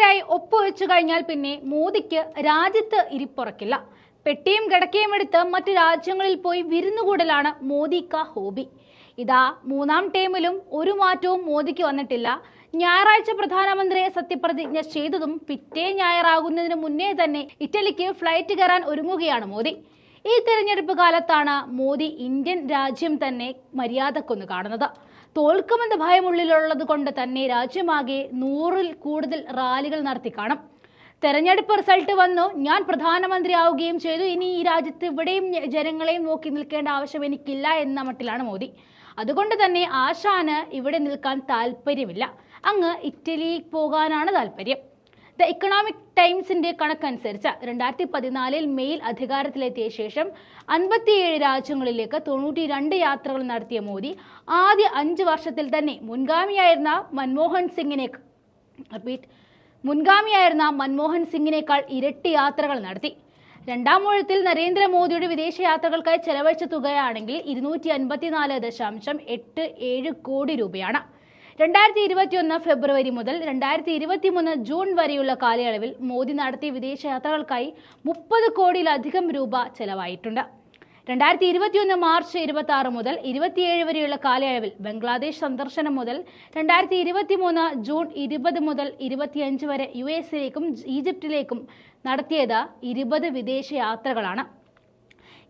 പ്രധാനമന്ത്രിയായി ഒപ്പുവെച്ചു കഴിഞ്ഞാൽ പിന്നെ മോദിക്ക് രാജ്യത്ത് ഇരിപ്പുറക്കില്ല. പെട്ടിയും കിടക്കയും എടുത്ത് മറ്റു രാജ്യങ്ങളിൽ പോയി വിരുന്നുകൂടലാണ് മോദി കാ ഹോബി. ഇതാ മൂന്നാം ടേമിലും ഒരു മാറ്റവും മോദിക്ക് വന്നിട്ടില്ല. ഞായറാഴ്ച പ്രധാനമന്ത്രിയെ സത്യപ്രതിജ്ഞ ചെയ്തതും പിറ്റേ ഞായറാകുന്നതിന് മുന്നേ തന്നെ ഇറ്റലിക്ക് ഫ്ലൈറ്റ് കയറാൻ ഒരുങ്ങുകയാണ് മോദി. ഈ തെരഞ്ഞെടുപ്പ് കാലത്താണ് മോദി ഇന്ത്യൻ രാജ്യം തന്നെ മര്യാദക്കൊന്ന് കാണുന്നത്. തോൽക്കുമെന്ന ഭയമുള്ളിലുള്ളത് കൊണ്ട് തന്നെ രാജ്യമാകെ നൂറിൽ കൂടുതൽ റാലികൾ നടത്തി കാണും. തെരഞ്ഞെടുപ്പ് റിസൾട്ട് വന്നു ഞാൻ പ്രധാനമന്ത്രി ആവുകയും ചെയ്തു. ഇനി ഈ രാജ്യത്ത് ഇവിടെയും ജനങ്ങളെയും നോക്കി നിൽക്കേണ്ട ആവശ്യം എനിക്കില്ല എന്ന മട്ടിലാണ് മോദി. അതുകൊണ്ട് തന്നെ ആശാന് ഇവിടെ നിൽക്കാൻ താല്പര്യമില്ല. അങ്ങ് ഇറ്റലിയിൽ പോകാനാണ് താല്പര്യം. ദ ഇക്കണോമിക് ടൈംസിന്റെ കണക്കനുസരിച്ച് രണ്ടായിരത്തി പതിനാലിൽ മെയിൽ അധികാരത്തിലെത്തിയ ശേഷം അൻപത്തിയേഴ് രാജ്യങ്ങളിലേക്ക് തൊണ്ണൂറ്റി രണ്ട് യാത്രകൾ നടത്തിയ മോദി ആദ്യ അഞ്ച് വർഷത്തിൽ തന്നെ മുൻഗാമിയായിരുന്ന മൻമോഹൻ സിംഗിനെ റിപ്പീറ്റ് മുൻഗാമിയായിരുന്ന മൻമോഹൻ സിംഗിനേക്കാൾ ഇരട്ടി യാത്രകൾ നടത്തി. രണ്ടാം ഊഴത്തിൽ നരേന്ദ്രമോദിയുടെ വിദേശ യാത്രകൾക്കായി ചെലവഴിച്ച തുകയാണെങ്കിൽ ഇരുന്നൂറ്റി അൻപത്തിനാല് ദശാംശം എട്ട് ഏഴ് കോടി രൂപയാണ്. രണ്ടായിരത്തി ഇരുപത്തിയൊന്ന് ഫെബ്രുവരി മുതൽ രണ്ടായിരത്തി ഇരുപത്തിമൂന്ന് ജൂൺ വരെയുള്ള കാലയളവിൽ മോദി നടത്തിയ വിദേശയാത്രകൾക്കായി മുപ്പത് കോടിയിലധികം രൂപ ചെലവായിട്ടുണ്ട്. രണ്ടായിരത്തി ഇരുപത്തിയൊന്ന് മാർച്ച് ഇരുപത്തി ആറ് മുതൽ ഇരുപത്തിയേഴ് വരെയുള്ള കാലയളവിൽ ബംഗ്ലാദേശ് സന്ദർശനം മുതൽ രണ്ടായിരത്തി ഇരുപത്തിമൂന്ന് ജൂൺ ഇരുപത് മുതൽ ഇരുപത്തിയഞ്ച് വരെ യു എസിലേക്കും ഈജിപ്തിലേക്കും നടത്തിയത് ഇരുപത് വിദേശ യാത്രകളാണ്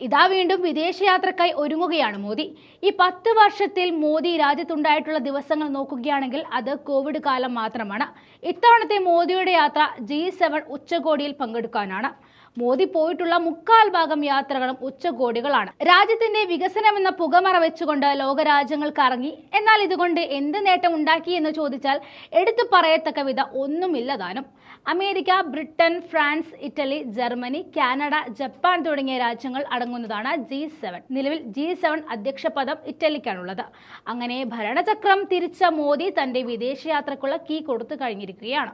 ഇതാ വീണ്ടും വിദേശയാത്രക്കായി ഒരുങ്ങുകയാണ് മോദി. ഈ പത്ത് വർഷത്തിൽ മോദി രാജ്യത്തുണ്ടായിട്ടുള്ള ദിവസങ്ങൾ നോക്കുകയാണെങ്കിൽ അത് കോവിഡ് കാലം മാത്രമാണ്. ഇത്തവണത്തെ മോദിയുടെ യാത്ര ജി സെവൻ ഉച്ചകോടിയിൽ പങ്കെടുക്കാനാണ്. മോദി പോയിട്ടുള്ള മുക്കാൽ ഭാഗം യാത്രകളും ഉച്ചകോടികളാണ്. രാജ്യത്തിന്റെ വികസനം എന്ന പുകമറ വെച്ചുകൊണ്ട് ലോകരാജ്യങ്ങൾ കറങ്ങി എന്നാൽ ഇതുകൊണ്ട് എന്ത് നേട്ടം ഉണ്ടാക്കി എന്ന് ചോദിച്ചാൽ എടുത്തു പറയത്തക്ക വിധ ഒന്നുമില്ല താനും. America Britain France Italy Germany Canada Japan തുടങ്ങിയ രാജ്യങ്ങൾ അടങ്ങുന്നതാണ് ജി സെവൻ. നിലവിൽ ജി സെവൻ അധ്യക്ഷ പദം ഇറ്റലിക്കാണുള്ളത്. അങ്ങനെ ഭരണചക്രം തിരിച്ച മോദി തന്റെ വിദേശയാത്രക്കുള്ള കീ കൊടുത്തു കഴിഞ്ഞിരിക്കുകയാണ്.